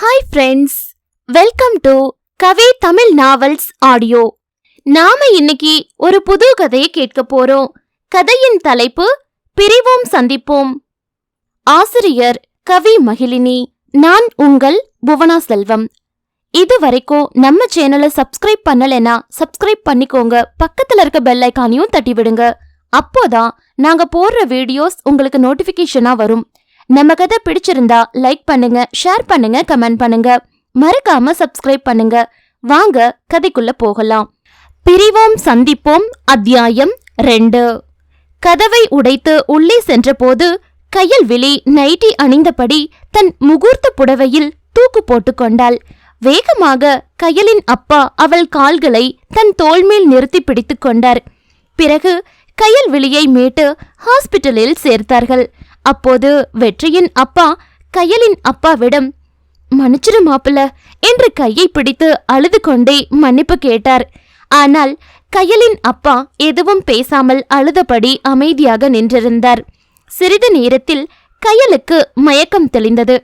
Hi friends welcome to Kavi Tamil novels audio நாம இன்னைக்கு ஒரு புது கதையை கேட்க போறோம். கதையின் தலைப்பு பிரிவோம் சந்திப்போம். ஆசிரியர் கவி மகிழினி நான் உங்கள் புவனா செல்வம். இது வரைக்கும் நம்ம சேனலை சப்ஸ்கிரைப் பண்ணலைன்னா சப்ஸ்கிரைப் பண்ணிக்கோங்க. பக்கத்துல இருக்க பெல் ஐக்கானையும் தட்டி விடுங்க அப்போதான் நாங்கள் போடுற வீடியோஸ் உங்களுக்கு நோட்டிஃபிகேஷனாக வரும். நம்ம கதை பிடிச்சிருந்தா லைக் பண்ணுங்க ஷேர் பண்ணுங்க கமெண்ட் பண்ணுங்க. மறக்காம சப்ஸ்கிரைப் பண்ணுங்க. வாங்க கதைக்குள்ள போகலாம். பிரிவோம் சந்திப்போம். அத்தியாயம் ரெண்டு. கதவை உடைத்து உள்ளே சென்றபோது கையல்விழி நைட்டி அணிந்தபடி தன் முகூர்த்த புடவையில் தூக்கு போட்டுக்கொண்டாள் வேகமாக கையலின் அப்பா அவள் கால்களை தன் தோள்மேல் நிறுத்தி பிடித்துக் கொண்டார். பிறகு கையல்விழியை மீட்டு ஹாஸ்பிட்டலில் சேர்த்தார்கள். அப்போது வெற்றியின் அப்பா கையலின் அப்பாவிடம் மன்னிச்சிரு மாப்பிள்ள என்று கையை பிடித்து அழுது கொண்டே மன்னிப்பு கேட்டார். ஆனால் கையலின் அப்பா எதுவும் பேசாமல் அழுதபடி அமைதியாக நின்றிருந்தார். சிறிது நேரத்தில் கையலுக்கு மயக்கம் தெளிந்தது.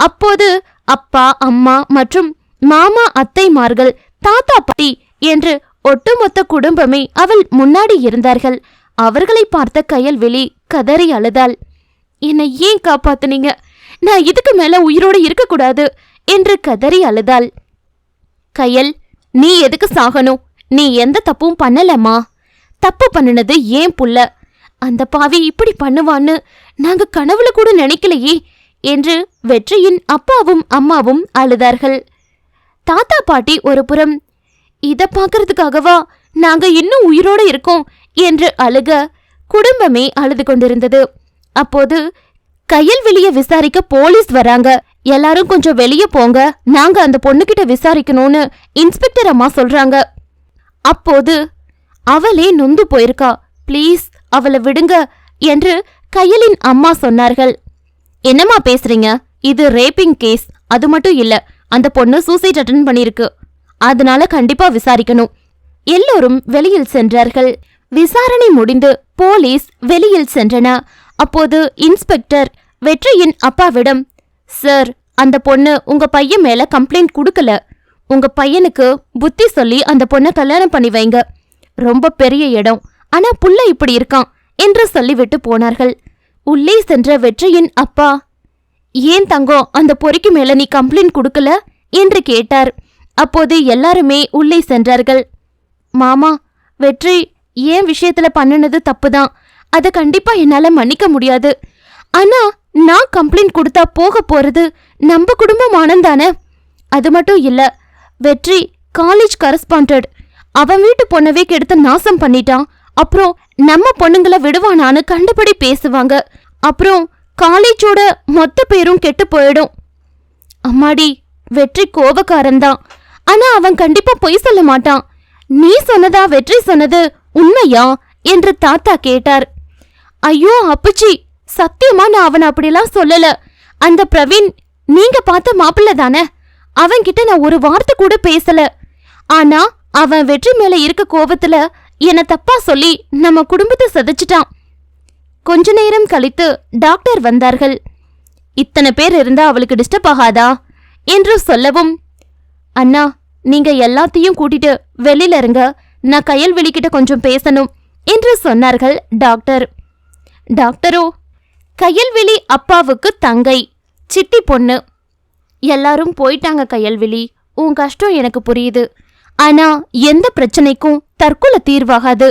அப்போது அப்பா அம்மா மற்றும் மாமா அத்தைமார்கள் தாத்தா பாட்டி என்று ஒட்டுமொத்த குடும்பமே அவள் முன்னாடி இருந்தார்கள். அவர்களை பார்த்த கயல்வெளி கதறி அழுதாள். என்னை ஏன் காப்பாத்துனீங்க? நான் இதுக்கு மேல உயிரோடு இருக்கக்கூடாது என்று கதறி அழுதாள். கயல் நீ எதுக்கு சாகணும்? நீ எந்த தப்பும் பண்ணலம்மா. தப்பு பண்ணுனது ஏன் புள்ள? அந்த பாவி இப்படி பண்ணுவான்னு நாங்க கனவுல கூட நினைக்கலையே என்று வெற்றியின் அப்பாவும் அம்மாவும் அழுதார்கள். தாத்தா பாட்டி ஒரு புறம் இத பாக்குறதுக்காகவா நாங்க இன்னும் உயிரோட இருக்கோம்? என்று அழுக குடும்பமே அழுது கொண்டிருந்தது. அப்போது கையில் வெளிய விசாரிக்க போலீஸ் வராங்க. எல்லாரும் கொஞ்சம் வெளிய போங்க. நாங்க அந்த பொண்ணுகிட்ட விசாரிக்கணும்னு இன்ஸ்பெக்டர் அம்மா சொல்றாங்க. அப்போது அவளே நொந்து போயிருக்கா. ப்ளீஸ் அவளை விடுங்க என்று கையலின் அம்மா சொன்னார்கள். என்னம்மா பேசுறீங்க? இது ரேப்பிங் கேஸ் அது மட்டும் இல்ல அந்த பொண்ணு சூசைட் அட்டன் பண்ணிருக்கு அதனால கண்டிப்பா விசாரிக்கணும். எல்லோரும் வெளியில் சென்றார்கள். விசாரணை முடிந்து போலீஸ் வெளியில் சென்றன அப்போது இன்ஸ்பெக்டர் வெற்றியின் அப்பாவிடம் சார் அந்த பொண்ணு உங்க பையன் மேல கம்ப்ளைண்ட் கொடுக்கல. உங்க பையனுக்கு புத்தி சொல்லி அந்த பொண்ணை கல்யாணம் பண்ணி வைங்க. ரொம்ப பெரிய இடம். ஆனா புள்ள இப்படி இருக்கான் என்று சொல்லிவிட்டு போனார்கள். உள்ளே சென்ற வெற்றியின் அப்பா ஏன் தங்கம் அந்த பொறிக்கு மேல நீ கம்ப்ளைண்ட் கொடுக்கல? என்று கேட்டார். அப்போது எல்லாருமே உள்ளே சென்றார்கள். மாமா வெற்றி ஏன் விஷயத்துல பண்ணுனது தப்புதான்? அதை கண்டிப்பா என்னால மன்னிக்க முடியாது. ஆனா நான் கம்ப்ளைண்ட் கொடுத்தா போக போறது நம்ம குடும்பம் ஆனந்தானே அது மட்டும் இல்ல வெற்றி காலேஜ் கரஸ்பாண்டட் அவன் வீட்டு பொண்ணவே கெடுத்து நாசம் பண்ணிட்டான். அப்புறம் நம்ம பொண்ணுங்களை விடுவானான்னு கண்டுபடி பேசுவாங்க. அப்புறம் காலேஜோட மொத்த பேரும் கெட்டு போயிடும். அம்மாடி வெற்றி கோபக்காரன்தான் ஆனா அவன் கண்டிப்பா பொய் சொல்ல மாட்டான். நீ சொன்னதா வெற்றி சொன்னது உண்மையா? என்று தாத்தா கேட்டார். ஐயோ அப்பச்சி. சத்தியமா நான் அவனை அப்படிலாம் சொல்லல. அந்த பிரவீன் நீங்க பார்த்த மாப்பிள்ள தானே? அவன்கிட்ட நான் ஒரு வார்த்தை கூட பேசல. ஆனா அவன் வெற்றி மேல இருக்க கோபத்துல என்ன தப்பா சொல்லி நம்ம குடும்பத்தை சதைச்சிட்டான். கொஞ்ச நேரம் கழித்து டாக்டர் வந்தார்கள். இத்தனை பேர் இருந்தா அவளுக்கு டிஸ்டர்ப் ஆகாதா? என்று சொல்லவும் அண்ணா நீங்க எல்லாத்தையும் கூட்டிட்டு வெளியில இருங்க. நான் கையல் வெளிக்கிட்ட கொஞ்சம் பேசணும் என்று சொன்னார்கள் டாக்டர். டாக்டரோ கையல்வெளி அப்பாவுக்கு தங்கை சித்தி பொண்ணு. எல்லாரும் போயிட்டாங்க கையல்வெளி உன் கஷ்டம் எனக்கு புரியுது. ஆனா எந்த பிரச்சனைக்கும் தற்கொலை தீர்வாகாது.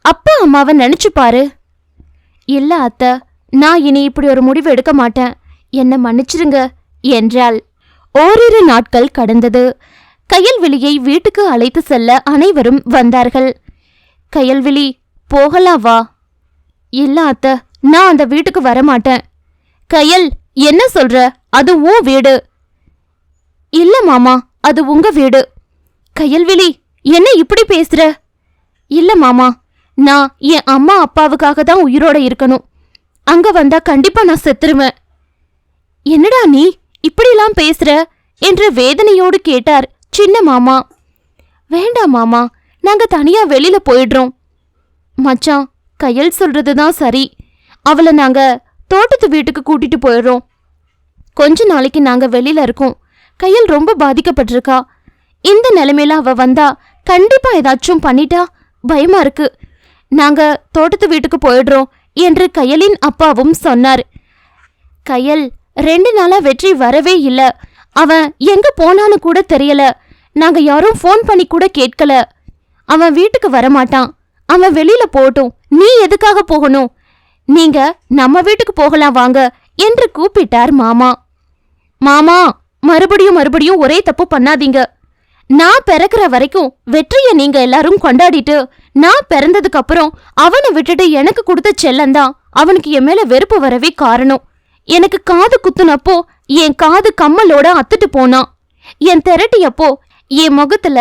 அப்பா அம்மாவை நினைச்சு பாரு. இல்ல அத்த நான் இனி இப்படி ஒரு முடிவு எடுக்க மாட்டேன். என்ன மன்னிச்சிருங்க என்றாள். ஓரிரு நாட்கள் கடந்தது. கயல்விழியை வீட்டுக்கு அழைத்து செல்ல அனைவரும் வந்தார்கள். கயல்விழி போகலாம் வா. இல்ல அத்த நான் அந்த வீட்டுக்கு வரமாட்டேன். கயல் என்ன சொல்ற? அது உன் வீடு. இல்ல மாமா அது உங்க வீடு. கயல்விழி என்ன இப்படி பேசுற? இல்ல மாமா நான் என் அம்மா அப்பாவுக்காக தான் உயிரோட இருக்கணும். அங்க வந்தா கண்டிப்பா நான் செத்துருவேன். என்னடா நீ இப்படிலாம் பேசுற? என்று வேதனையோடு கேட்டார் சின்ன மாமா. வேண்டாம் மாமா நாங்க தனியா வெளியில போயிடுறோம். மச்சான் கையல் சொல்றதுதான் சரி. அவளை நாங்க தோட்டத்து வீட்டுக்கு கூட்டிட்டு போயிடுறோம். கொஞ்ச நாளைக்கு நாங்க வெளியில இருக்கோம். கையல் ரொம்ப பாதிக்கப்பட்டிருக்கா. இந்த நிலைமையில அவ வந்தா கண்டிப்பா ஏதாச்சும் பண்ணிட்டா? பயமா இருக்கு. நாங்க தோட்டத்து வீட்டுக்கு போயிடுறோம் என்று கையலின் அப்பாவும் சொன்னார். கையல் ரெண்டு நாளா வெற்றி வரவே இல்ல. அவன் எங்க போனான்னு கூட தெரியல. நாங்க யாரும் ஃபோன் பண்ணி கூட கேட்கல. அவன் வீட்டுக்கு வரமாட்டான். அவன் வெளியில போகட்டும். நீ எதுக்காக போகணும்? நீங்க நம்ம வீட்டுக்கு போகலாம் வாங்க என்று கூப்பிட்டார் மாமா. மாமா மறுபடியும் மறுபடியும் ஒரே தப்பு பண்ணாதீங்க. நான் பிறக்கிற வரைக்கும் வெற்றியை நீங்க எல்லாரும் கொண்டாடிட்டு நான் பிறந்ததுக்கு அப்புறம் அவனை விட்டுட்டு எனக்கு கொடுத்த செல்லந்தான் அவனுக்கு என் மேல வெறுப்பு வரவே காரணம். எனக்கு காது குத்துனப்போ என் காது கம்மலோட அத்துட்டு போனான் என் திரட்டியப்போ என் முகத்துல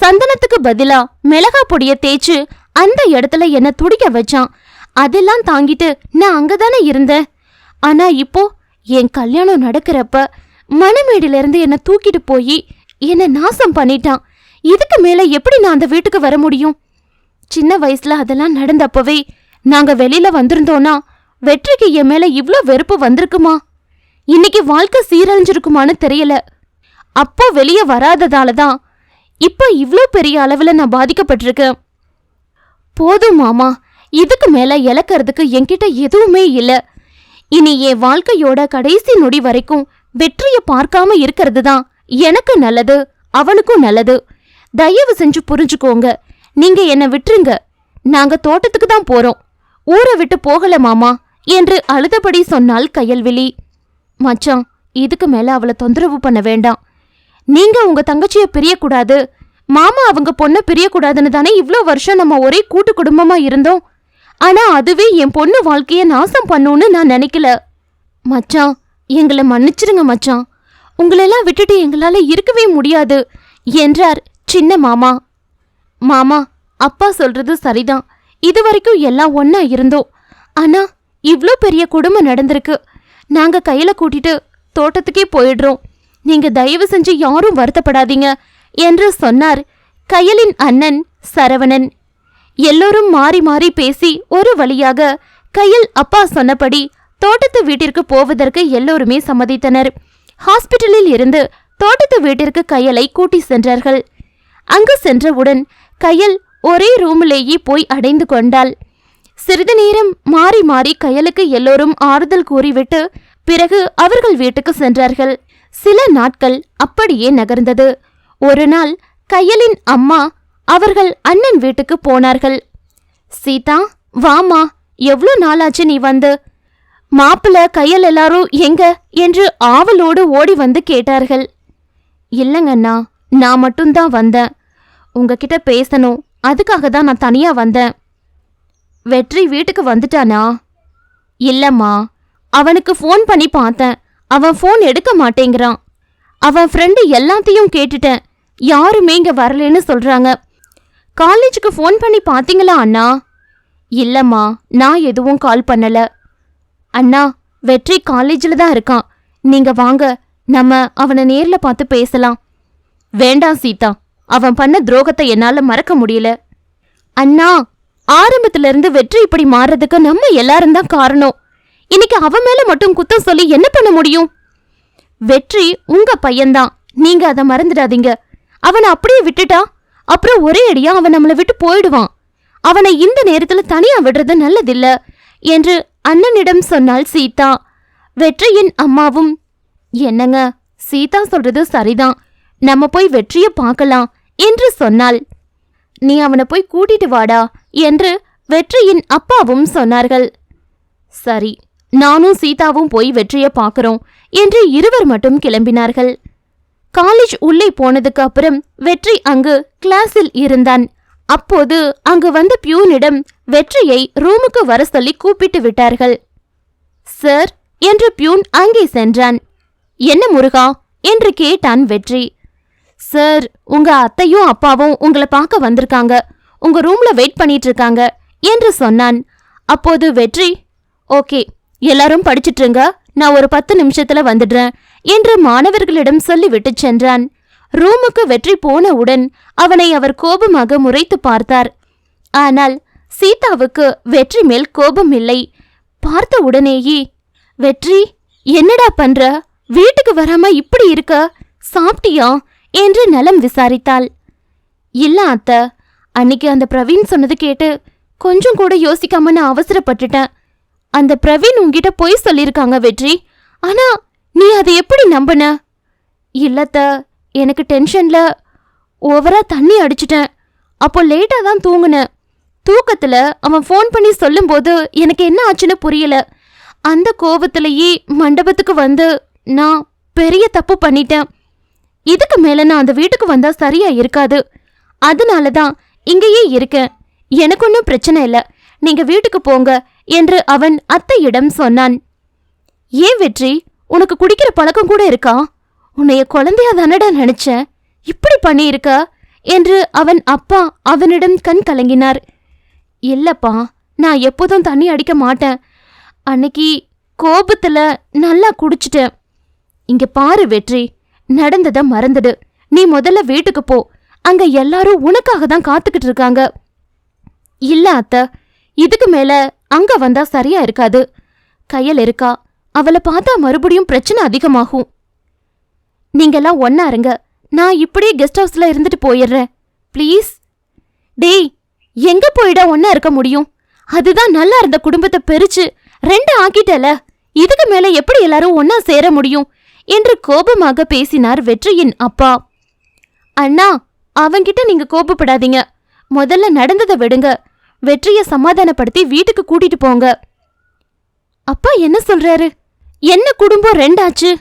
சந்தனத்துக்கு பதிலா மிளகா பொடிய தேய்ச்சு அந்த இடத்துல என்ன துடிக்க வச்சான். அதெல்லாம் தாங்கிட்டு நான் அங்கதானே இருந்தேன். ஆனா இப்போ என் கல்யாணம் நடக்கிறப்ப மணமேடில இருந்து என்ன தூக்கிட்டு போய் என்ன நாசம் பண்ணிட்டான். இதுக்கு மேல எப்படி நான் அந்த வீட்டுக்கு வர முடியும்? சின்ன வயசுல அதெல்லாம் நடந்தப்பவே நாங்க வெளியில வந்திருந்தோம்னா வெற்றிக்கு என் மேல இவ்ளோ வெறுப்பு வந்திருக்குமா? இன்னைக்கு வாழ்க்கை சீரழிஞ்சிருக்குமான்னு தெரியல. அப்போ வெளியே வராததால தான் இப்போ இவ்ளோ பெரிய அளவில் நான் பாதிக்கப்பட்டிருக்கேன். போதும் மாமா. இதுக்கு மேல இழக்கிறதுக்கு என்கிட்ட எதுவுமே இல்ல. இனி என் வாழ்க்கையோட கடைசி நொடி வரைக்கும் வெற்றிய பார்க்காம இருக்கிறது தான் எனக்கு நல்லது அவனுக்கும் நல்லது. தயவு செஞ்சு புரிஞ்சுக்கோங்க. நீங்க என்ன விட்டுருங்க. நாங்க தோட்டத்துக்கு தான் போறோம். ஊரை விட்டு போகல மாமா என்று அழுதபடி சொன்னாள் கயல்விழி. மச்சான் இதுக்கு மேல அவளை தொந்தரவு பண்ண வேண்டாம். நீங்க உங்க தங்கச்சிய பிரியக்கூடாது. மாமா அவங்க பொண்ணை பிரியக்கூடாதுன்னு தானே இவ்வளோ வருஷம் நம்ம ஒரே கூட்டு குடும்பமா இருந்தோம். ஆனா அதுவே என் பொண்ணு வாழ்க்கையை நாசம் பண்ணுன்னு நான் நினைக்கல. மச்சான் எங்களை மன்னிச்சிருங்க மச்சான். உங்களெல்லாம் விட்டுட்டு எங்களால் இருக்கவே முடியாது என்றார் சின்ன மாமா. மாமா அப்பா சொல்றது சரிதான். இது வரைக்கும் எல்லாம் ஒன்றா இருந்தோம். ஆனா இவ்வளோ பெரிய குடும்பம் நடந்திருக்கு. நாங்க கையில கூட்டிட்டு தோட்டத்துக்கே போயிடுறோம். நீங்க தயவு செஞ்சு யாரும் வருத்தப்படாதீங்க. என்று சொன்னார். கயலின் அண்ணன் சரவணன். எல்லோரும் மாறி மாறி பேசி ஒரு வழியாக கையில் அப்பா சொன்னபடி தோட்டத்து வீட்டிற்கு போவதற்கு எல்லோருமே சம்மதித்தனர். ஹாஸ்பிட்டலில் இருந்து தோட்டத்து வீட்டிற்கு கையலை கூட்டி சென்றார்கள். அங்கு சென்றவுடன் கையல் ஒரே ரூமிலேயே போய் அடைந்து கொண்டாள். சிறிது நேரம் மாறி மாறி கையலுக்கு எல்லோரும் ஆறுதல் கூறிவிட்டு பிறகு அவர்கள் வீட்டுக்கு சென்றார்கள். சில நாட்கள் அப்படியே நகர்ந்தது. ஒரு நாள் கையலின் அம்மா அவர்கள் அண்ணன் வீட்டுக்கு போனார்கள். சீதா வாமா எவ்வளோ நாளாச்சு நீ வந்து? மாப்பிள்ள கையல் எல்லாரும் எங்க? என்று ஆவலோடு ஓடி வந்து கேட்டார்கள். இல்லைங்கண்ணா நான் மட்டும்தான் வந்தேன். உங்ககிட்ட பேசணும் அதுக்காக தான் நான் தனியா வந்தேன். வெற்றி வீட்டுக்கு வந்துட்டானா? இல்லம்மா அவனுக்கு ஃபோன் பண்ணி பார்த்தேன். அவன் ஃபோன் எடுக்க மாட்டேங்கிறான். அவன் ஃப்ரெண்டு எல்லாத்தையும் கேட்டுட்டேன். யாருமே இங்கே வரலன்னு சொல்கிறாங்க காலேஜுக்கு ஃபோன் பண்ணி பார்த்தீங்களா அண்ணா? இல்லைம்மா நான் எதுவும் கால் பண்ணலை. அண்ணா வெற்றி காலேஜில் தான் இருக்கான். நீங்கள் வாங்க நம்ம அவனை நேரில் பார்த்து பேசலாம். வேண்டாம் சீதா. அவன் பண்ண துரோகத்தை என்னால் மறக்க முடியல. அண்ணா ஆரம்பத்திலிருந்து வெற்றி இப்படி மாறுறதுக்கு நம்ம எல்லாரும் தான் காரணம். இன்னைக்கு அவன் மேல மட்டும் குத்தம் சொல்லி என்ன பண்ண முடியும்? வெற்றி உங்க பையன்தான். நீங்க அதை மறந்துடாதீங்க. அவனை அப்படியே விட்டுட்டா? அப்புறம் ஒரே அடியா அவன் நம்மளை விட்டு போயிடுவான். அவனை இந்த நேரத்துல தனியா விடுறது நல்லதில்ல என்று அண்ணனிடம் சொன்னாள் சீதா வெற்றியின் அம்மாவும் என்னங்க சீதா சொல்றது சரிதான். நம்ம போய் வெற்றிய பார்க்கலாம் என்று சொன்னாள். நீ அவனை போய் கூட்டிட்டு வாடா என்று வெற்றியின் அப்பாவும் சொன்னார்கள். சரி நானும் சீதாவும் போய் வெற்றிய பார்க்கிறோம் என்று இருவர் மட்டும் கிளம்பினார்கள். காலேஜ் உள்ளே போனதுக்கு அப்புறம் வெற்றி அங்கு கிளாஸில் இருந்தான். அப்போது அங்கு வந்த பியூனிடம் வெற்றியை ரூமுக்கு வர சொல்லி கூப்பிட்டு விட்டார்கள். சார் என்று பியூன் அங்கே சென்றான். என்ன முருகா? என்று கேட்டான் வெற்றி. சார் உங்க அத்தையும் அப்பாவும் உங்களை பார்க்க வந்திருக்காங்க. உங்க ரூம்ல வெயிட் பண்ணிட்டு இருக்காங்க என்று சொன்னான். அப்போது வெற்றி ஓகே எல்லாரும் படிச்சிட்டுருங்க நான் ஒரு பத்து நிமிஷத்துல வந்துடுறேன் என்று மாணவர்களிடம் சொல்லிவிட்டு சென்றான். ரூமுக்கு வெற்றி போனவுடன் அவனை அவர் கோபமாக முறைத்து பார்த்தார். ஆனால் சீதாவுக்கு வெற்றி மேல் கோபம் இல்லை. பார்த்த உடனேயே வெற்றி என்னடா பண்ற? வீட்டுக்கு வராம இப்படி இருக்க? சாப்பிட்டியா? என்று நலம் விசாரித்தாள். இல்ல அத்த. அன்னைக்கு அந்த பிரவீன் சொன்னது கேட்டு கொஞ்சம் கூட யோசிக்காம நான் அவசரப்பட்டுட்டேன். அந்த பிரவீன் உன்கிட்ட பொய் சொல்லியிருக்காங்க வெற்றி. ஆனா நீ அதை எப்படி நம்பின? இல்லத்த எனக்கு டென்ஷன்ல ஓவரா தண்ணி அடிச்சிட்டேன். அப்போ லேட்டா தான் தூங்கினேன் தூக்கத்துல அவன் ஃபோன் பண்ணி சொல்லும்போது எனக்கு என்ன ஆச்சுன்னு புரியல. அந்த கோபத்திலேயே மண்டபத்துக்கு வந்து நான் பெரிய தப்பு பண்ணிட்டேன். இதுக்கு மேல நான் அந்த வீட்டுக்கு வந்தா சரியா இருக்காது. அதனால தான் இங்கேயே இருக்கேன். எனக்கு ஒன்றும் பிரச்சனை இல்லை. நீங்க வீட்டுக்கு போங்க. என்று அவன் அத்தையிடம் சொன்னான். ஏன் வெற்றி? உனக்கு குடிக்கிற பழக்கம் கூட இருக்கா? உன்னைய குழந்தையா தானடா நினைச்சேன் இப்படி பண்ணியிருக்க? என்று அவன் அப்பா அவனிடம் கண் கலங்கினார். இல்லப்பா நான் எப்போதும் தண்ணி அடிக்க மாட்டேன். அன்னைக்கு கோபத்துல நல்லா குடிச்சிட்டேன் இங்க பாரு வெற்றி நடந்தத மறந்துடு. நீ முதல்ல வீட்டுக்கு போ. அங்க எல்லாரும் உனக்காக தான் காத்துக்கிட்டு இருக்காங்க. இல்ல அத்த இதுக்கு மேல அங்க வந்தா சரியா இருக்காது. கையல் இருக்கா? அவளை பார்த்தா மறுபடியும் பிரச்சனை அதிகமாகும். நீங்கெல்லாம் ஒன்னா இருங்க. நான் இப்படியே கெஸ்ட் ஹவுஸ்ல இருந்துட்டு போயிடுறேன். ப்ளீஸ் டேய் எங்க போயிட ஒன்னா இருக்க முடியும்? அதுதான் நல்லா இருந்த குடும்பத்தை பிரிச்சு ரெண்டு ஆக்கிட்டல. இதுக்கு மேல எப்படி எல்லாரும் ஒன்னா சேர முடியும்? என்று கோபமாக பேசினார் வெற்றியின் அப்பா. அண்ணா அவங்கிட்ட நீங்க கோபப்படாதீங்க. முதல்ல நடந்ததை விடுங்க. வெற்றியை சமாதானப்படுத்தி வீட்டுக்கு கூட்டிட்டு போங்க. அப்பா என்ன சொல்றாரு? என்ன குடும்பம் ரெண்டாச்சு?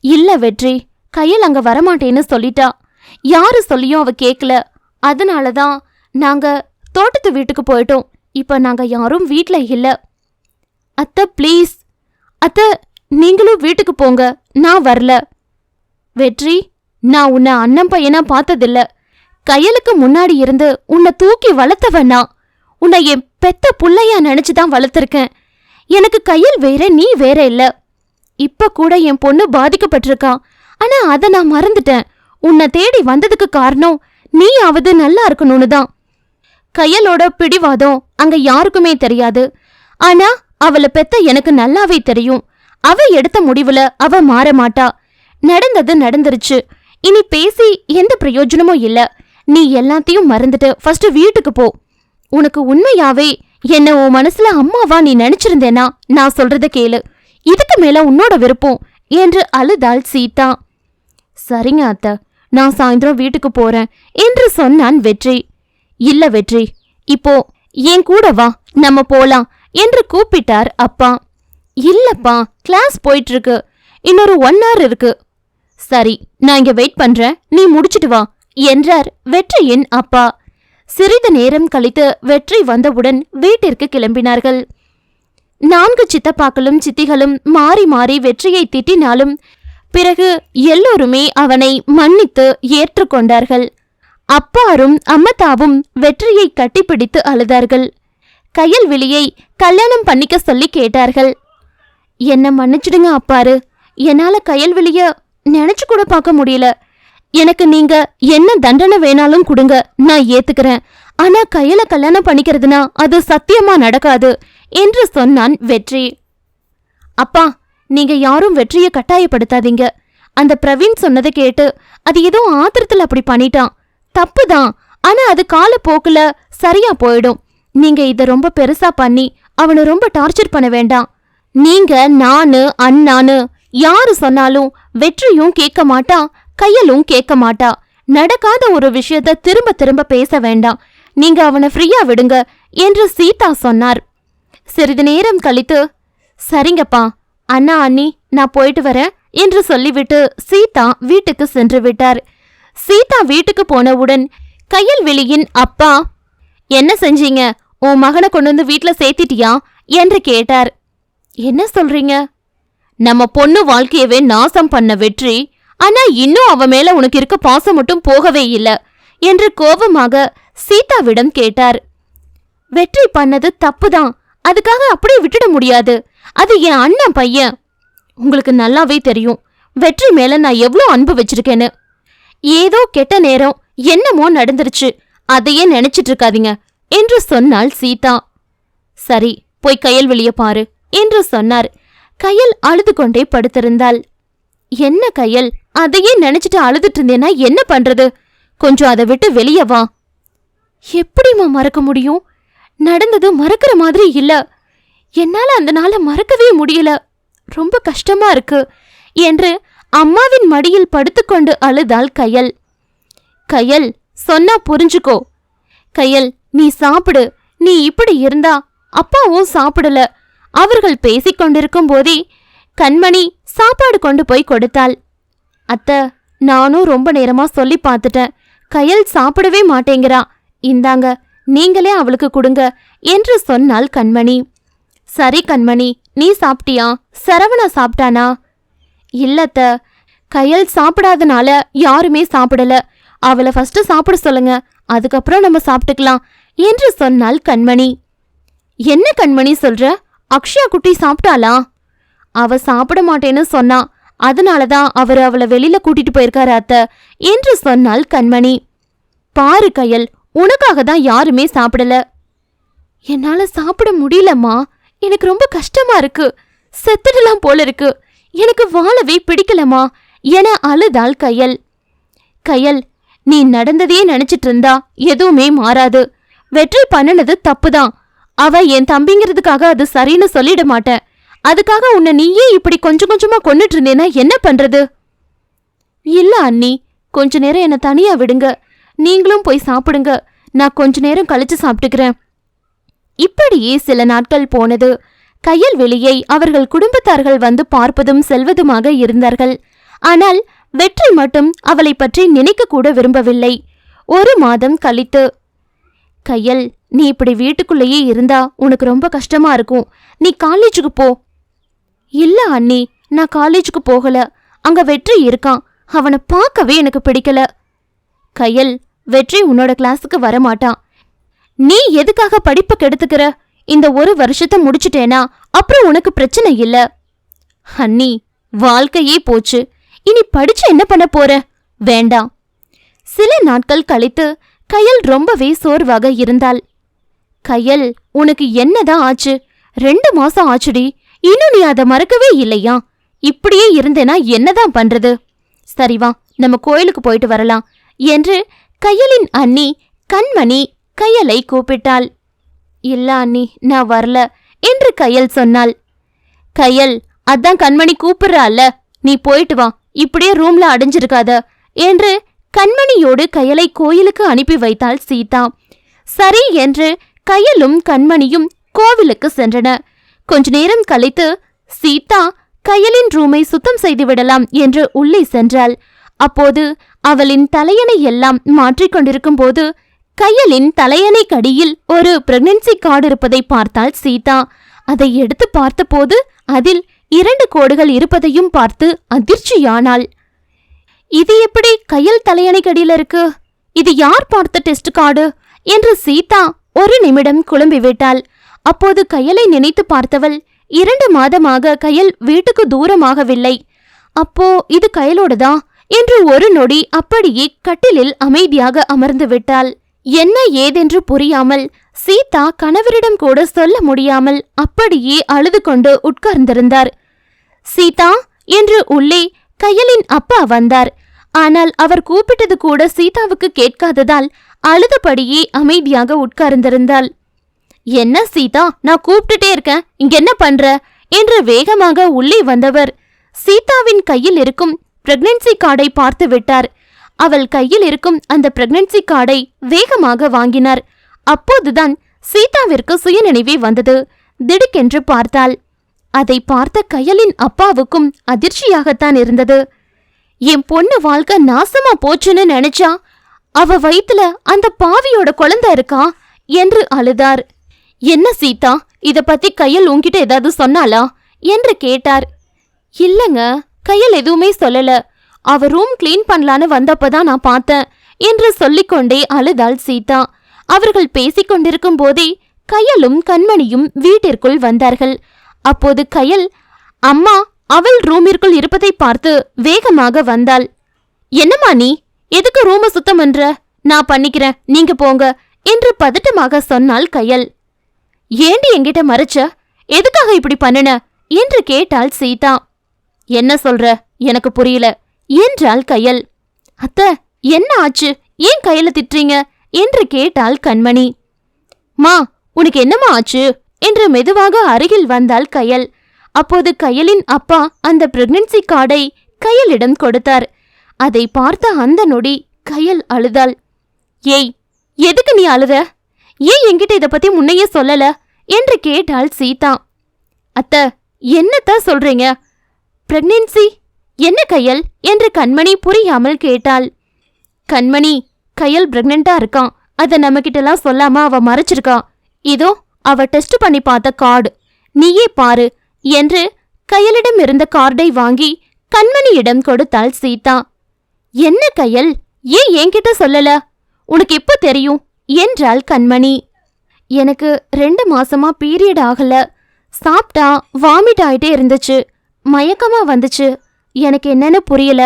இல்ல வெற்றி கையில் அங்க வரமாட்டேன்னு சொல்லிட்டா. யாரு சொல்லியும் அவ கேட்கல அதனால தான் நாங்க தோட்டத்து வீட்டுக்கு போயிட்டோம். இப்ப நாங்க யாரும் வீட்ல இல்ல. அத்த ப்ளீஸ். அத்த நீங்களும் வீட்டுக்கு போங்க. நான் வரல. வெற்றி நான் உன்னை அண்ணன் பையனா பார்த்ததில்ல. கையலுக்கு முன்னாடி இருந்து உன்னை தூக்கி வளர்த்தவனா உன்னை என் பெத்த புள்ளையா நினைச்சுதான் வளர்த்துருக்கேன். எனக்கு கையில் வேற நீ வேற இல்ல. இப்ப கூட என் பொண்ணு பாதிக்கப்பட்டிருக்கா. ஆனா அதை நான் மறந்துட்டேன். உன்னை தேடி வந்ததுக்கு காரணம் நீயாவது நல்லா இருக்கணும்னு தான். கையலோட பிடிவாதம் அங்க யாருக்குமே தெரியாது. ஆனா அவளை பெத்த எனக்கு நல்லாவே தெரியும். அவ எடுத்த முடிவுல அவ மாற மாட்டா. நடந்தது நடந்துருச்சு. இனி பேசி எந்த பிரயோஜனமும் இல்ல. நீ எல்லாத்தையும் மறந்துட்டு ஃபர்ஸ்ட் வீட்டுக்கு போ. உனக்கு உண்மையாவே என்ன உன் மனசுல அம்மாவா நீ நினைச்சிருந்தேனா? நான் சொல்றத கேளு. இதுக்கு மேல உன்னோட விருப்பம் என்று அழுதாள் சீதா. சரிங்க அத்தை நான் சாயந்தரம் வீட்டுக்கு போறேன் என்று சொன்னான் வெற்றி. இல்ல வெற்றி இப்போ என் கூட வா நம்ம போலாம் என்று கூப்பிட்டார் அப்பா. இல்லப்பா கிளாஸ் போயிட்டு இருக்கு இன்னொரு ஒன் ஹவர் இருக்கு. சரி நான் இங்க வெயிட் பண்றேன். நீ முடிச்சிட்டு வா என்றார் வெற்றியின் அப்பா. சிறிது நேரம் கழித்து வெற்றி வந்தவுடன் வீட்டிற்கு கிளம்பினார்கள். நான்கு சித்தப்பாக்களும் சித்திகளும் மாறி மாறி வெற்றியை திட்டினாலும் பிறகு எல்லோருமே அவனை மன்னித்து ஏற்றுக்கொண்டார்கள் அப்பாரும் அம்மத்தாவும் வெற்றியை கட்டிப்பிடித்து அழுதார்கள். கயல்விழியை கல்யாணம் பண்ணிக்க சொல்லி கேட்டார்கள். என்ன மன்னிச்சிடுங்க அப்பாரு. என்னால கயல்விழிய நினைச்சு கூட பார்க்க முடியல. எனக்கு நீங்க என்ன தண்டனை வேணாலும் கொடுங்க நான் ஏத்துக்கிறேன். ஆனா கையில கல்யாணம் பண்ணிக்கிறதுனா அது சத்தியமா நடக்காது என்று சொன்னான் வெற்றி. அப்பா நீங்க யாரும் வெற்றியை கட்டாயப்படுத்தாதீங்க. அந்த பிரவீன் சொன்னதை கேட்டு அது ஏதோ ஆத்திரத்துல அப்படி பண்ணிட்டான். தப்புதான் ஆனா அது காலப்போக்குல சரியா போயிடும். நீங்க இத ரொம்ப பெருசா பண்ணி அவனை ரொம்ப டார்ச்சர் பண்ண வேண்டாம். நீங்க நானு அண்ணான்னு யாரு சொன்னாலும் வெற்றியும் கேட்க மாட்டான் கையலும் கேட்க மாட்டா. நடக்காத ஒரு விஷயத்த திரும்ப திரும்ப பேச வேண்டாம். நீங்க அவனை ஃப்ரீயா விடுங்க என்று சீதா சொன்னார். சிறிது நேரம் கழித்து சரிங்கப்பா அண்ணா அண்ணி நான் போயிட்டு வரேன் என்று சொல்லிவிட்டு சீதா வீட்டுக்கு சென்று விட்டார். சீதா வீட்டுக்கு போனவுடன் கையல்வெளியின் அப்பா என்ன செஞ்சீங்க? உன் மகனை கொண்டு வந்து வீட்டில் சேர்த்திட்டியா? என்று கேட்டார். என்ன சொல்றீங்க? நம்ம பொண்ணு வாழ்க்கையவே நாசம் பண்ண வெற்றி ஆனா இன்னும் அவ மேல உனக்கு இருக்க பாசம் மட்டும் போகவே இல்ல என்று கோபமாக சீதாவிடம் கேட்டார். வெற்றி பண்ணது தப்புதான். அதுக்காக அப்படியே விட்டுட முடியாது. அது என் அண்ணன் பையன். உங்களுக்கு நல்லாவே தெரியும். வெற்றி மேல நான் எவ்வளோ அன்பு வச்சிருக்கேன்னு. ஏதோ கெட்ட நேரம் என்னமோ நடந்துருச்சு. அதையே நினைச்சிட்டு இருக்காதீங்க என்று சொன்னாள் சீதா. சரி போய் கையல் வெளிய பாரு என்று சொன்னார். கையல் அழுது கொண்டே படுத்திருந்தாள். என்ன கையல்? அதையே நினைச்சிட்டு அழுதுட்டு இருந்தேன்னா என்ன பண்றது? கொஞ்சம் அதை விட்டு வெளியே வா. எப்படிம்மா மறக்க முடியும்? நடந்தது மறக்கிற மாதிரி இல்ல. என்னால அந்த நாளை மறக்கவே முடியல. ரொம்ப கஷ்டமா இருக்கு என்று அம்மாவின் மடியில் படுத்துக்கொண்டு அழுதாள் கையல். கையல் சொன்னா புரிஞ்சுக்கோ. கையல் நீ சாப்பிடு. நீ இப்படி இருந்தா அப்பாவும் சாப்பிடல. அவர்கள் பேசிக் கொண்டிருக்கும் போதே கண்மணி சாப்பாடு கொண்டு போய் கொடுத்தாள். அத்த நானும் ரொம்ப நேரமா சொல்லி பார்த்துட்டேன். கயல் சாப்பிடவே மாட்டேங்கிறா. இந்தாங்க நீங்களே அவளுக்கு கொடுங்க என்று சொன்னாள் கண்மணி. சரி கண்மணி நீ சாப்பிட்டியா? சரவணா சாப்பிட்டானா? இல்லத்த கயல் சாப்பிடாதனால யாருமே சாப்பிடல. அவளை ஃபர்ஸ்ட் சாப்பிட சொல்லுங்க அதுக்கப்புறம் நம்ம சாப்பிட்டுக்கலாம் என்று சொன்னாள் கண்மணி. என்ன கண்மணி சொல்ற? அக்ஷயா குட்டி சாப்பிட்டாளா? அவ சாப்பிட மாட்டேன்னு சொன்னா அதனாலதான் அவர் அவளை வெளியில கூட்டிட்டு போயிருக்காரு அத்த என்று சொன்னாள் கண்மணி. பாரு கயல் உனக்காக தான் யாருமே சாப்பிடல. என்னால சாப்பிட முடியலம்மா. எனக்கு ரொம்ப கஷ்டமா இருக்கு. செத்துடலாம் போல இருக்கு. எனக்கு வாழவே பிடிக்கலம்மா என அழுதாள் கையல். கையல் நீ நடந்ததையே நினைச்சிட்டு இருந்தா எதுவுமே மாறாது. வெற்றி பண்ணுனது தப்புதான். அவ என் தம்பிங்கிறதுக்காக அது சரின்னு சொல்லிட மாட்டேன். அதுக்காக உன்னை நீயே இப்படி கொஞ்சம் கொஞ்சமா கொன்னுட்டு இருந்தேன்னா என்ன பண்றது? இல்ல அண்ணி கொஞ்ச நேரம் என்னை தனியா விடுங்க. நீங்களும் போய் சாப்பிடுங்க. நான் கொஞ்ச நேரம் கழிச்சு சாப்பிட்டுக்கிறேன். இப்படியே சில நாட்கள் போனது. கையல் வெளியை அவர்கள் குடும்பத்தார்கள் வந்து பார்ப்பதும் செல்வதுமாக இருந்தார்கள். ஆனால் வெற்றி மட்டும் அவளை பற்றி நினைக்க கூட விரும்பவில்லை. ஒரு மாதம் கழித்து கையல் நீ இப்படி வீட்டுக்குள்ளேயே இருந்தா உனக்கு ரொம்ப கஷ்டமா இருக்கும். நீ காலேஜுக்கு போ. இல்ல அண்ணி நான் காலேஜுக்கு போகல. அங்க வெற்றி இருக்கான். அவனை பார்க்கவே எனக்கு பிடிக்கல. கையல் வெற்றி உன்னோட கிளாஸுக்கு வரமாட்டான். நீ எதுக்காக படிப்பை கெடுத்துக்கிற? இந்த ஒரு வருஷத்தை முடிச்சிட்டேனா? அப்புறம் உனக்கு பிரச்சனை இல்ல. அண்ணி வாழ்க்கையே போச்சு. இனி படிச்சு என்ன பண்ண போற? வேண்டாம். சில நாட்கள் கழித்து கையல் ரொம்பவே சோர்வாக இருந்தாள். கையல் உனக்கு என்னதான் ஆச்சு? ரெண்டு மாசம் ஆச்சுடி. இன்னும் நீ அதை மறக்கவே இல்லையா? இப்படியே இருந்தேனா என்னதான் பண்றது? சரிவா நம்ம கோயிலுக்கு போயிட்டு வரலாம் என்று கையலின் அண்ணி கண்மணி கையலை கூப்பிட்டாள். இல்ல அண்ணி நான் வரல என்று கையல் சொன்னாள். கையல் அதான் கண்மணி கூப்பிடுறால நீ போயிட்டு வா இப்படியே ரூம்ல அடைஞ்சிருக்காத என்று கண்மணியோடு கையலை கோயிலுக்கு அனுப்பி வைத்தாள் சீதா. சரி என்று கையலும் கண்மணியும் கோவிலுக்கு சென்றன. கொஞ்ச நேரம் கழித்து சீதா கையலின் ரூமை சுத்தம் செய்து விடலாம் என்று உள்ளே சென்றாள். அப்போது அவளின் தலையணை எல்லாம் மாற்றிக்கொண்டிருக்கும் போது கையலின் தலையணை கடியில் ஒரு பிரெக்னன்சி கார்டு இருப்பதை பார்த்தாள் சீதா. அதை எடுத்து பார்த்தபோது அதில் இரண்டு கோடுகள் இருப்பதையும் பார்த்து அதிர்ச்சியானாள். இது எப்படி கையல் தலையணை கடியில் இருக்கு? இது யார் பார்த்த டெஸ்ட் கார்டு என்று சீதா ஒரு நிமிடம் குழம்பிவிட்டாள். அப்போது கையலை நினைத்து பார்த்தவள் இரண்டு மாதமாக கையல் வீட்டுக்கு தூரமாகவில்லை. அப்போ இது கயலோடதா? என்று ஒரு நொடி அப்படியே கட்டிலில் அமைதியாக அமர்ந்து விட்டாள். என்ன ஏதென்று புரியாமல் சீதா கணவரிடம் கூட சொல்ல முடியாமல் அப்படியே அழுது கொண்டு உட்கார்ந்திருந்தார். சீதா? என்று உள்ளே கையலின் அப்பா வந்தார். ஆனால் அவர் கூப்பிட்டது கூட சீதாவுக்கு கேட்காததால் அழுதபடியே அமைதியாக உட்கார்ந்திருந்தாள். என்ன சீதா நான் கூப்பிட்டுட்டே இருக்கேன். இங்க என்ன பண்ற? என்று வேகமாக உள்ளே வந்தவர். சீதாவின் கையில் இருக்கும் பிரெக்னன்சி கார்டை பார்த்து விட்டார். அவள் கையில் இருக்கும் அந்த பிரெக்னன்சி கார்டை வேகமாக வாங்கினார். அப்போதுதான் சீதாவிற்கு சுயநினைவே வந்தது. திடுக்கென்று பார்த்தாள். அதை பார்த்த கையலின் அப்பாவுக்கும் அதிர்ச்சியாகத்தான் இருந்தது. என் பொண்ணு வாழ்க்கை நாசமா போச்சுன்னு நினைச்சா? அவ வயித்துல அந்த பாவியோட குழந்தை இருக்கா? என்று அழுதார். என்ன சீதா? இத பத்தி கையல் உன்கிட்ட ஏதாவது சொன்னாலா என்று கேட்டார். இல்லங்க கையல் எதுவுமே சொல்லல. அவ ரூம் கிளீன் பண்ணலான்னு வந்தப்பதான் நான் பார்த்தேன் என்று சொல்லிக்கொண்டே அழுதாள் சீதா. அவர்கள் பேசிக்கொண்டிருக்கும் போதே கையலும் கண்மணியும் வீட்டிற்குள் வந்தார்கள். அப்போது கையல் அம்மா அவள் ரூமிற்குள் இருப்பதை பார்த்து வேகமாக வந்தாள். என்னம்மா நீ? எதுக்கு ரூம சுத்தம் பண்ற? நான் பண்ணிக்கிறேன் நீங்க போங்க என்று பதட்டமாக சொன்னாள் கையல். ஏண்டி என்கிட்ட மறைச்ச? எதுக்காக இப்படி பண்ணுன? என்று கேட்டாள் சீதா. என்ன சொல்ற? எனக்கு புரியல என்றாள் கையல். அத்த என்ன ஆச்சு? ஏன் கையில திட்டுறீங்க? என்று கேட்டாள் கண்மணி. மா உனக்கு என்னம்மா ஆச்சு? என்று மெதுவாக அருகில் வந்தாள் கயல். அப்போது கயலின் அப்பா அந்த பிரெக்னன்சி கார்டை கயலிடம் கொடுத்தார். அதை பார்த்த அந்த நொடி கயல் அழுதாள். ஏய் எதுக்கு நீ அழுத? ஏன் என்கிட்ட இத பத்தி முன்னையே சொல்லல? என்று கேட்டாள் சீதா. அத்த என்னத்தா சொல்றீங்க? பிரெக்னன்சி என்ன கையல்? என்று கண்மணி புரியாமல் கேட்டாள். கண்மணி கையல் பிரெக்னண்டா இருக்கான். அத நம்ம கிட்டலாம் சொல்லாம அவ மறைச்சிருக்கா. இதோ அவ டெஸ்ட் பண்ணி பார்த்த கார்டு நீயே பாரு என்று கையலிடம் இருந்த கார்டை வாங்கி கண்மணியிடம் கொடுத்தாள் சீதா. என்ன கையல்? ஏன் என்கிட்ட சொல்லல? உனக்கு எப்போ தெரியும்? என்றாள் கண்மணி. எனக்கு ரெண்டு மாசமா பீரியட் ஆகல. சாப்பிட்டா வாமிட் ஆயிட்டே இருந்துச்சு. மயக்கமா வந்துச்சு. எனக்கு என்னன்னு புரியல.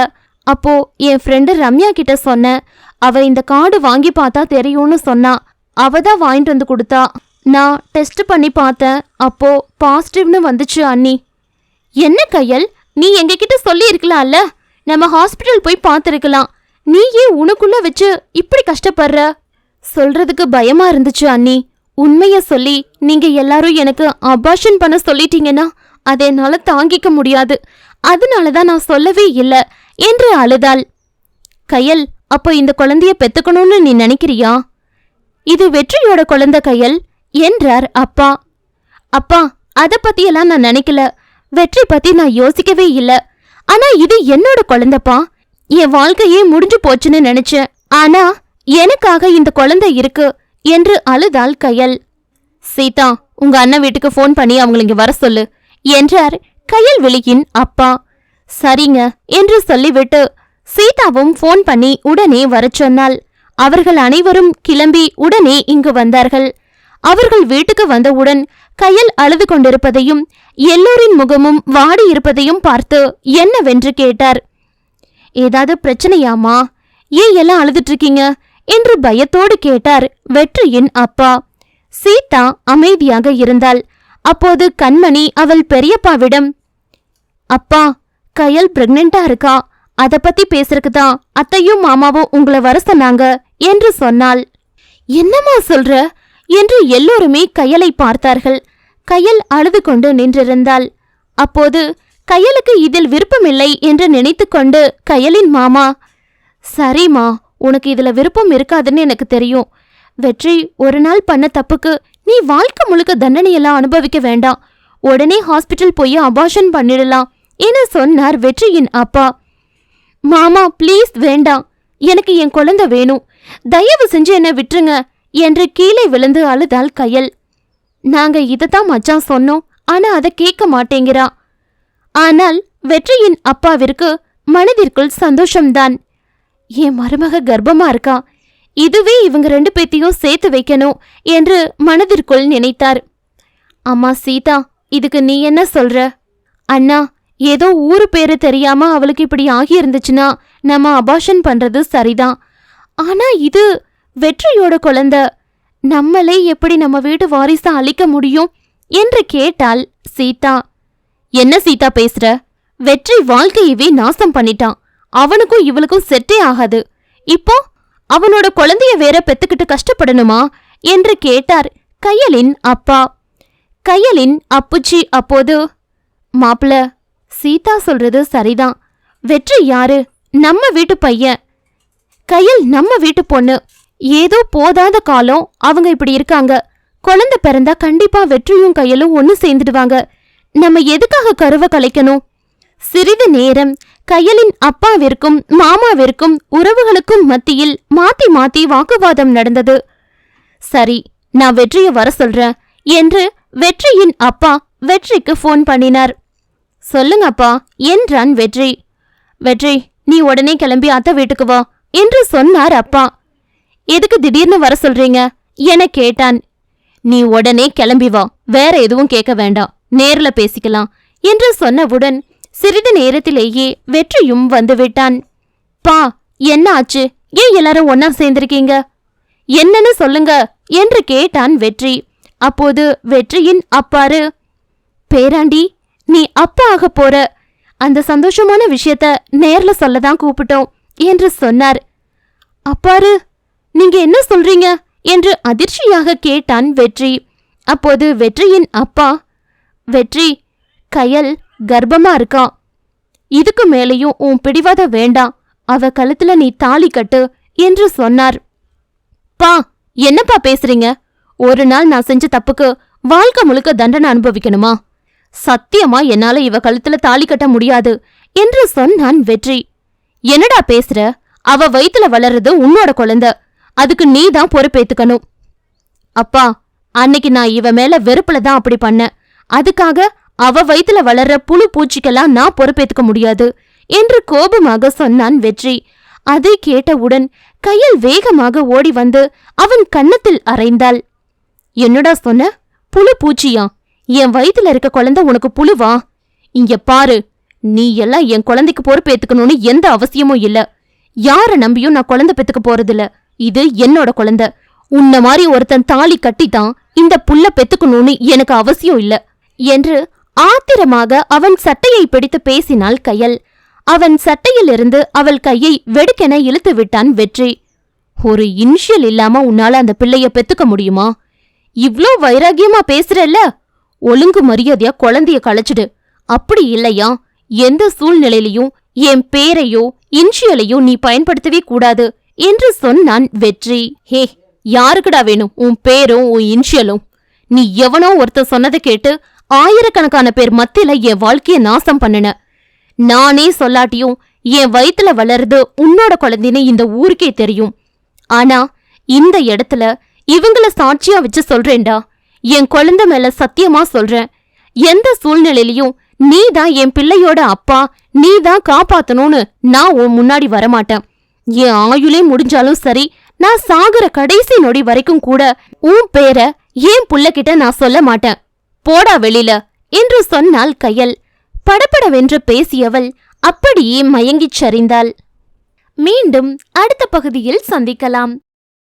அப்போ என் ஃப்ரெண்டு ரம்யா கிட்ட சொன்னேன். அவ இந்த கார்டு வாங்கி பார்த்தா தெரியும்னு சொன்னா. அவ தான் வாங்கிட்டு வந்து கொடுத்தா. நான் டெஸ்ட் பண்ணி பார்த்தேன். அப்போ பாசிட்டிவ்னு வந்துச்சு அண்ணி. என்ன கையல்? நீ எங்ககிட்ட சொல்லி இருக்கலாம்ல நம்ம ஹாஸ்பிட்டல் போய் பார்த்துருக்கலாம். நீ ஏன் உனக்குள்ள வச்சு இப்படி கஷ்டப்படுற? சொல்றதுக்கு பயமா இருந்துச்சு அண்ணி. உண்மைய சொல்லி நீங்க எல்லாரும் எனக்கு அபாஷன் பண்ண சொல்லிட்டீங்கன்னா அதை என்னால தாங்கிக்க முடியாது. அதனால தான் நான் சொல்லவே இல்லை என்று அழுதாள். கையல் அப்போ இந்த குழந்தைய பெத்துக்கணும்னு நீ நினைக்கிறியா? இது வெற்றியோட குழந்தை கையல் என்றார் அப்பா. அப்பா அதை பத்தியெல்லாம் நான் நினைக்கல. வெற்றி பத்தி நான் யோசிக்கவே இல்லை. ஆனா இது என்னோட குழந்தைப்பா. என் வாழ்க்கையே முடிஞ்சு போச்சுன்னு நினைச்சேன். ஆனா எனக்காக இந்த குழந்தை இருக்கு. என்று அழுதாள் கையல். சீதா உங்க அண்ணன் வீட்டுக்கு ஃபோன் பண்ணி அவங்கள இங்க வர சொல்லு என்றார் கயல்விழியின் அப்பா. சரிங்க என்று சொல்லிவிட்டு சீதாவும் ஃபோன் பண்ணி உடனே வரச் சொன்னாள். அவர்கள் அனைவரும் கிளம்பி உடனே இங்கு வந்தார்கள். அவர்கள் வீட்டுக்கு வந்தவுடன் கையல் அழுது கொண்டிருப்பதையும் எல்லோரின் முகமும் வாடி இருப்பதையும் பார்த்து என்னவென்று கேட்டார். ஏதாவது பிரச்சனையாமா ஏன் எல்லாம் அழுதுட்டு இருக்கீங்க? என்று பயத்தோடு கேட்டார் வெற்றியின் அப்பா. சீதா அமைதியாக இருந்தாள். அப்போது கண்மணி அவள் பெரியப்பாவிடம் அப்பா கயல் பிரெக்னெண்டா இருக்கா? அத பத்தி பேசுறதுக்கு தான் அத்தையும் மாமாவும் உங்களை வர சொன்னாங்க என்று சொன்னாள். என்னம்மா சொல்ற? என்று எல்லோருமே கயலை பார்த்தார்கள். கயல் அழுது கொண்டு நின்றிருந்தாள். அப்போது கயலுக்கு இதில் விருப்பமில்லை என்று நினைத்துக்கொண்டு கயலின் மாமா சரிம்மா உனக்கு இதில் விருப்பம் இருக்காதுன்னு எனக்கு தெரியும். வெற்றி ஒரு நாள் பண்ண தப்புக்கு நீ வாழ்க்கை முழுக்க தண்டனையெல்லாம் அனுபவிக்க வேண்டாம். உடனே ஹாஸ்பிட்டல் போய் அபாஷன் பண்ணிடலாம் என சொன்னார் வெற்றியின் அப்பா. மாமா ப்ளீஸ் வேண்டாம். எனக்கு என் குழந்தை வேணும். தயவு செஞ்சு என்ன விட்டுருங்க என்று கீழே விழுந்து அழுதாள் கையல். நாங்க இதைத்தான் மச்சான் சொன்னோம் ஆனா அதை கேட்க மாட்டேங்கிறா. ஆனால் வெற்றியின் அப்பாவிற்கு மனதிற்குள் சந்தோஷம்தான். என் மருமக கர்ப்பமா இருக்கா? இதுவே இவங்க ரெண்டு பேத்தையும் சேர்த்து வைக்கணும் என்று மனதிற்குள் நினைத்தார். அம்மா சீதா இதுக்கு நீ என்ன சொல்ற? அண்ணா ஏதோ ஊரு பேரு தெரியாம அவளுக்கு இப்படி ஆகி இருந்துச்சுன்னா நம்ம அபாஷன் பண்றது சரிதான். ஆனா இது வெற்றியோட குழந்த. நம்மளே எப்படி நம்ம வீட்டு வாரிசை அழிக்க முடியும் என்று கேட்டாள் சீதா. என்ன சீதா பேசுற? வெற்றி வாழ்க்கையவே நாசம் பண்ணிட்டான். அவனுக்கும் இவளுக்கும் செட்டே ஆகாது. இப்போ அவனோட குழந்தைய வேற பெத்துக்கிட்டு கஷ்டப்படணுமா? என்று கேட்டார் கையலின் அப்பா. கையலின் அப்புச்சி அப்போது மாப்பிள சீதா சொல்றது சரிதான். வெற்றி யாரு? நம்ம வீட்டு பையன். கையல் நம்ம வீட்டு பொண்ணு. ஏதோ போதாத காலம் அவங்க இப்படி இருக்காங்க. குழந்தை பிறந்தா கண்டிப்பா வெற்றியும் கையலும் ஒன்னு சேர்ந்துடுவாங்க. நம்ம எதுக்காக கருவை கலைக்கணும்? சிறிது நேரம் கையலின் அப்பாவிற்கும் மாமாவிற்கும் உறவுகளுக்கும் மத்தியில் மாத்தி மாத்தி வாக்குவாதம் நடந்தது. சரி நான் வெற்றியை வர சொல்றேன் என்று வெற்றியின் அப்பா வெற்றிக்கு ஃபோன் பண்ணினார். சொல்லுங்கப்பா என்றான் வெற்றி. வெற்றி நீ உடனே கிளம்பி அத்தை வீட்டுக்கு வா என்று சொன்னார் அப்பா. எதுக்கு திடீர்னு வர சொல்றீங்க? என கேட்டான். நீ உடனே கிளம்பி வா வேற எதுவும் கேட்க வேண்டாம் நேர்ல பேசிக்கலாம் என்று சொன்னவுடன் சிறிது நேரத்திலேயே வெற்றியும் வந்துவிட்டான். பா என்ன ஆச்சு ஏன் எல்லாரும் ஒன்னா சேர்ந்திருக்கீங்க? என்னன்னு சொல்லுங்க என்று கேட்டான் வெற்றி. அப்போது வெற்றியின் அப்பாரு பேராண்டி நீ அப்பா ஆக போற. அந்த சந்தோஷமான விஷயத்த நேர்ல சொல்லதான் கூப்பிட்டோம் என்று சொன்னார். அப்பாரு நீங்க என்ன சொல்றீங்க? என்று அதிர்ச்சியாக கேட்டான் வெற்றி. அப்போது வெற்றியின் அப்பா வெற்றி கயல் கர்ப்பமா இருக்கான். இதுக்கு மேலேயும் உன் பிடிவாத வேண்டாம். அவ கழுத்துல நீ தாலி கட்டு என்று சொன்னார். பா என்னப்பா பேசுறீங்க? ஒரு நாள் நான் செஞ்ச தப்புக்கு வாழ்க்கை முழுக்க தண்டனை அனுபவிக்கணுமா? சத்தியமா என்னால இவ கழுத்துல தாலி கட்ட முடியாது என்று சொன்னான் வெற்றி. என்னடா பேசுற? அவ வயித்துல வளர்றது உன்னோட குழந்தை. அதுக்கு நீ தான் பொறுப்பேத்துக்கணும். அப்பா அன்னைக்கு நான் இவ மேல வெறுப்புல தான் அப்படி பண்ணேன். அதுக்காக அவ வயித்துல வளர்ற புழு பூச்சிக்கெல்லாம் நான் பொறுப்பேத்துக்க முடியாது என்று கோபமாக சொன்னான் வெற்றி. அதை கேட்டவுடன் கையில் வேகமாக ஓடி வந்து அவன் கன்னத்தில் அரைந்தாள். என்னடா சொன்ன? புழு பூச்சியா? என் வயித்துல இருக்க குழந்தை உனக்கு புழுவா? இங்க பாரு நீ எல்லாம் என் குழந்தைக்கு பொறுப்பேத்துக்கணும்னு எந்த அவசியமும் இல்ல. யார நம்பியும் நான் குழந்தை பெத்துக்க போறதில்ல. இது என்னோட குழந்தை. உன்ன மாதிரி ஒருத்தன் தாலி கட்டித்தான் இந்த புல்ல பெத்துக்கணும்னு எனக்கு அவசியம் இல்ல என்று ஆத்திரமாக அவன் சட்டையை பிடித்து பேசினாள் கையல். அவன் சட்டையிலிருந்து அவள் கையை வெடுக்கென இழுத்து விட்டான் வெற்றி. ஒரு இனிஷியல் இல்லாம உன்னால அந்த பிள்ளைய பெத்துக்க முடியுமா? இவ்ளோ வைராகியமா பேசுறல்ல? ஒழுங்கு மரியாதையா குழந்தைய களைச்சிடு அப்படி இல்லையா? எந்த சூழ்நிலையிலையும் என் பேரையோ இன்ஷியலையோ நீ பயன்படுத்தவே கூடாது என்று சொன்னான் வெற்றி. ஹே யாருக்குடா வேணும்? உன் பேரும் உன் இன்ஷியலும். நீ எவனோ ஒருத்தர் சொன்னதை கேட்டு ஆயிரக்கணக்கான பேர் மத்தியில என் வாழ்க்கைய நாசம் பண்ணுன. நானே சொல்லாட்டியும் என் வயித்துல வளருது உன்னோட குழந்தைன்னு இந்த ஊருக்கே தெரியும். ஆனா இந்த இடத்துல இவங்கள சாட்சியா வச்சு சொல்றேன்டா. என் குழந்தை மேல சத்தியமா சொல்றேன். எந்த சூழ்நிலையிலையும் நீ தான் என் பிள்ளையோட அப்பா நீ தான் காப்பாத்தணும்னு நான் உன் முன்னாடி வரமாட்டேன். என் ஆயுளே முடிஞ்சாலும் சரி நான் சாகுற கடைசி நொடி வரைக்கும் கூட உன் பேரை என் புள்ளகிட்ட நான் சொல்ல மாட்டேன். போடா வெளியில என்று சொன்னாள் கையல். படபடவென்று பேசியவள் அப்படியே மயங்கிச் சரிந்தாள். மீண்டும் அடுத்த பகுதியில் சந்திக்கலாம்.